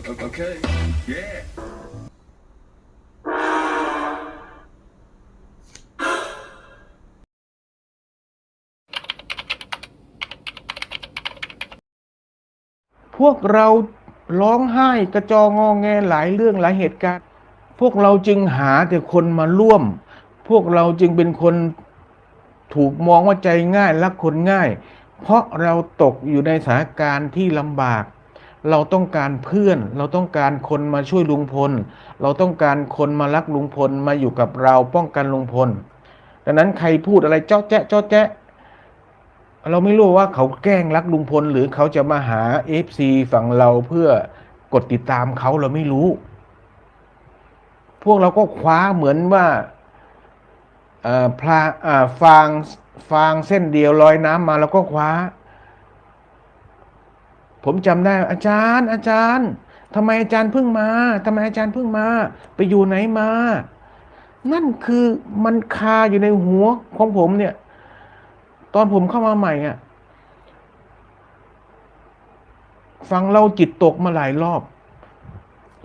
Okay. Yeah. พวกเราร้องไห้กระจองงอแงหลายเรื่องหลายเหตุการณ์ พวกเราจึงหาแต่คนมาร่วม พวกเราจึงเป็นคนถูกมองว่าใจง่ายรักคนง่าย เพราะเราตกอยู่ในสถานการณ์ที่ลำบาก เราต้องการเพื่อน เราต้องการคนมาช่วยลุงพล เราต้องการคนมารักลุงพลมาอยู่กับเราป้องกันลุงพล ดังนั้นใครพูดอะไรเจ้าแจ๊ะเจ้าแจ๊ะเราไม่รู้ว่าเขาแกล้งรักลุงพล หรือเขาจะมาหาเอฟซีฝั่งเราเพื่อกดติดตามเขาเราไม่รู้ พวกเราก็คว้าเหมือนว่าเอ่อพลาอ่าฟางฟางเส้นเดียวลอยน้ำมาแล้วก็คว้า ผมจำได้อาจารย์ อาจารย์ทำไมอาจารย์เพิ่งมาทำไมอาจารย์เพิ่งมา ไปอยู่ไหนมา นั่นคือมันคาอยู่ในหัวของผมเนี่ย ตอนผมเข้ามาใหม่อะฟังเราจิตตกมาหลายรอบ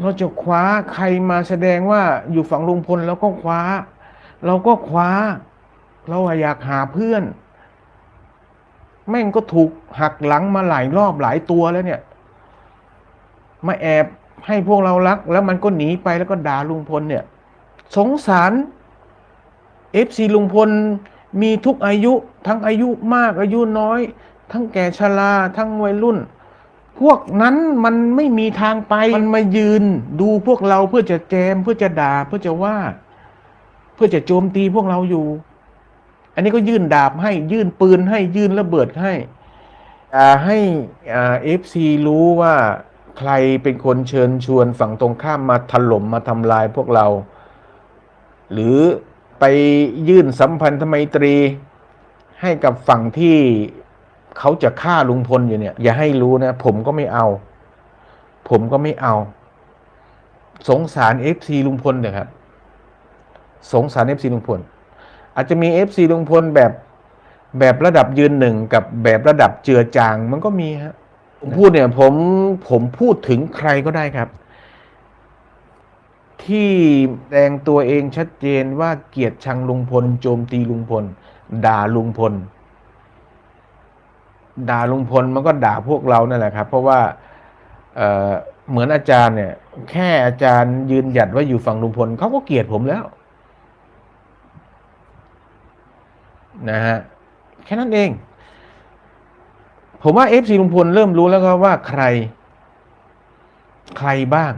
เราจะคว้าใครมาแสดงว่าอยู่ฝั่งลุงพลแล้วก็คว้า เราก็คว้า เราอยากหาเพื่อน แม่งก็ถูกหักหลังมาหลายรอบหลายตัวแล้วเนี่ย มาแอบให้พวกเรารัก แล้วมันก็หนีไปแล้วก็ด่าลุงพลเนี่ย สงสารเอฟซีลุงพลมีทุกอายุ ทั้งอายุมากอายุน้อย ทั้งแก่ชราทั้งวัยรุ่น พวกนั้นมันไม่มีทางไปมันมายืนดูพวกเราเพื่อจะแจมเพื่อจะด่าเพื่อจะว่า เพื่อจะโจมตีพวกเราอยู่ อันนี้ก็ยื่นดาบให้ยื่นปืนให้ยื่นระเบิดให้อ่าให้เอฟซีรู้ว่าใครเป็นคนเชิญชวนฝั่งตรงข้ามมาถล่มมาทำลายพวกเรา หรือไปยื่นสัมพันธไมตรีให้กับฝั่งที่เขาจะฆ่าลุงพลอยู่เนี่ย อย่าให้รู้นะ ผมก็ไม่เอา ผมก็ไม่เอา สงสารเอฟซีลุงพลนะครับ สงสารเอฟซีลุงพล อาจจะมีเอฟซีลุงพลแบบแบบระดับยืนหนึ่งกับแบบระดับเจือจางมันก็มีฮะผมพูดเนี่ยผมผมพูดถึงใครก็ได้ครับ ที่แสดงตัวเองชัดเจนว่าเกลียดชังลุงพล โจมตีลุงพล ด่าลุงพล ด่าลุงพลมันก็ด่าพวกเรานั่นแหละครับ เพราะว่าเออเหมือนอาจารย์เนี่ย แค่อาจารย์ยืนหยัดว่าอยู่ฝั่งลุงพลเขาก็เกลียดผมแล้ว นะฮะแค่นั้นเอง ผมว่าเอฟซีลุงพลเริ่มรู้แล้วก็ว่าใคร ใครบ้าง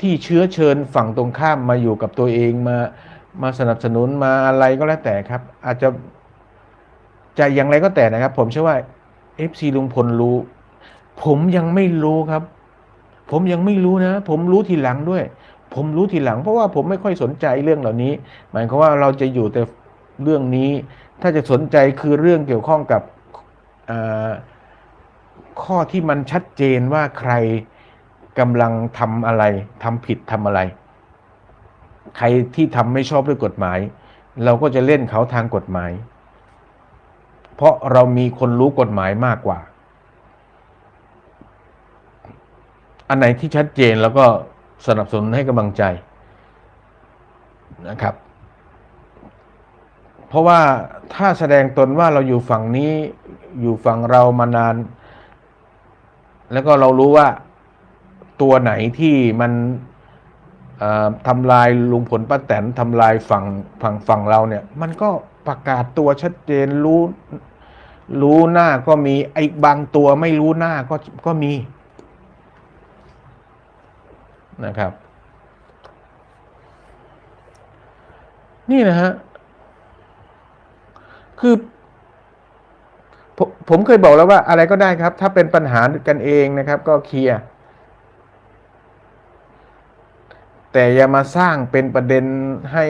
ที่เชื้อเชิญฝั่งตรงข้ามมาอยู่กับตัวเองมามาสนับสนุนมาอะไรก็แล้วแต่ครับ อาจจะจะอย่างไรก็แต่นะครับ ผมเชื่อว่าเอฟซีลุงพลรู้ ผมยังไม่รู้ครับ ผมยังไม่รู้นะ ผมรู้ทีหลังด้วย ผมรู้ทีหลัง เพราะว่าผมไม่ค่อยสนใจเรื่องเหล่านี้ หมายความว่าเราจะอยู่แต่ เรื่องนี้ ถ้าจะสนใจคือเรื่องเกี่ยวข้องกับข้อที่มันชัดเจนว่าใครกำลังทำอะไรทำผิดทำอะไร ใครที่ทำไม่ชอบด้วยกฎหมาย เราก็จะเล่นเขาทางกฎหมาย เพราะเรามีคนรู้กฎหมายมากกว่า อันไหนที่ชัดเจนแล้วก็สนับสนุนให้กำลังใจนะครับ เพราะว่าถ้าแสดงตนว่าเราอยู่ฝั่งนี้อยู่ฝั่งเรามานาน แล้วก็เรารู้ว่าตัวไหนที่มันทำลายลุงผลป้าแตนทำลายฝั่งฝั่งฝั่งเราเนี่ย มันก็ประกาศตัวชัดเจนรู้รู้หน้าก็มีไอ้บางตัวไม่รู้หน้าก็ก็มีนะครับ นี่นะฮะ คือผมผมเคยบอกแล้วว่าอะไรก็ได้ครับ ถ้าเป็นปัญหากันเองนะครับ ก็เคลียร์แต่อย่ามาสร้างเป็นประเด็นให้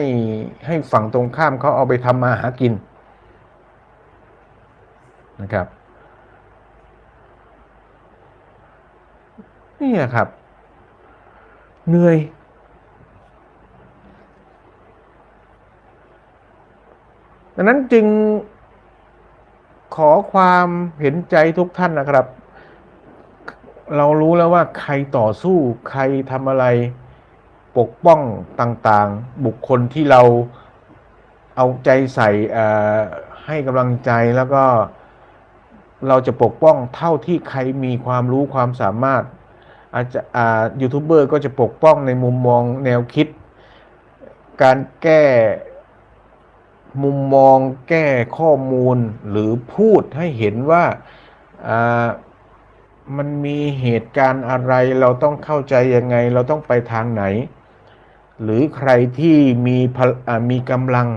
ให้ฝั่งตรงข้ามเขาเอาไปทำมาหากินนะครับนี่แหละครับ เหนื่อย ดังนั้นจึงขอความเห็นใจทุกท่านนะครับ เรารู้แล้วว่าใครต่อสู้ใครทำอะไรปกป้องต่างๆ บุคคลที่เราเอาใจใส่ให้กำลังใจแล้วก็เราจะปกป้องเท่าที่ใครมีความรู้ความสามารถอาจจะยูทูบเบอร์ก็จะปกป้องในมุมมองแนวคิด การแก้ มุมมองแก้ข้อมูลหรือพูดให้เห็นว่าอ่ามันมีเหตุการณ์อะไรเราต้องเข้าใจยังไง เราต้องไปทางไหน หรือใครที่มีมีกำลัง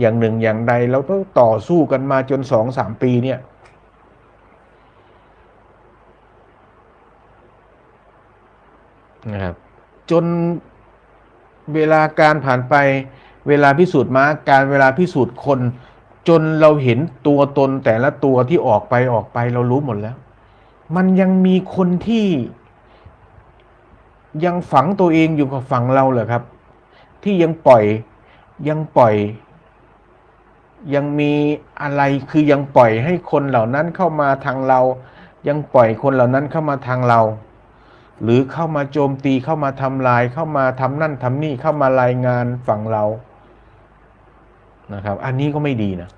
อย่างหนึ่งอย่างใด เราต้องต่อสู้กันมาจนสองสามปีเนี่ยนะครับจนเวลาการผ่านไป เวลาพิสูจน์ม้าการเวลาพิสูจน์คน จนเราเห็นตัวตนแต่ละตัวที่ออกไปออกไปเรารู้หมดแล้ว มันยังมีคนที่ ยังฝังตัวเองอยู่กับฝังเราเหรอครับ ที่ยังปล่อยยังปล่อย ยังมีอะไรคือยังปล่อยให้คนเหล่านั้นเข้ามาทางเรา ยังปล่อยคนเหล่านั้นเข้ามาทางเราหรือเข้ามาโจมตีเข้ามาทำลายเข้ามาทำนั่นทำนี่เข้ามารายงานฝั่งเรา นะครับ อันนี้ก็ไม่ดีนะ